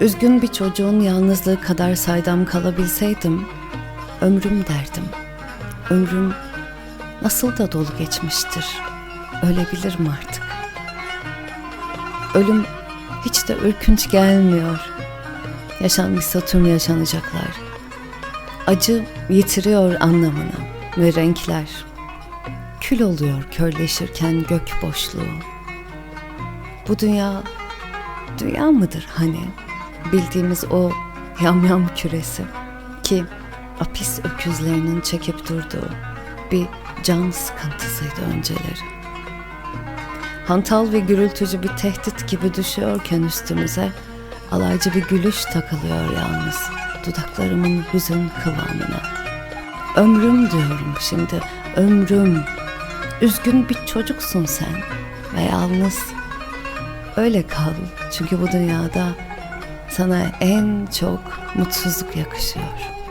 Üzgün bir çocuğun yalnızlığı kadar saydam kalabilseydim, ömrüm derdim. Ömrüm nasıl da dolu geçmiştir. Ölebilirim artık. Ölüm hiç de ürkünç gelmiyor. Yaşanmışsa tüm yaşanacaklar. Acı yitiriyor anlamını ve renkler. Kül oluyor körleşirken gök boşluğu. Bu dünya, dünya mıdır hani? Bildiğimiz o yamyam küresi ki apis öküzlerinin çekip durduğu bir can sıkıntısıydı önceleri. Hantal ve gürültücü bir tehdit gibi düşüyorken üstümüze alaycı bir gülüş takılıyor yalnız dudaklarımın hüzün kıvamına. Ömrüm diyorum şimdi, ömrüm. Üzgün bir çocuksun sen ve yalnız. Öyle kal çünkü bu dünyada sana en çok mutsuzluk yakışıyor.''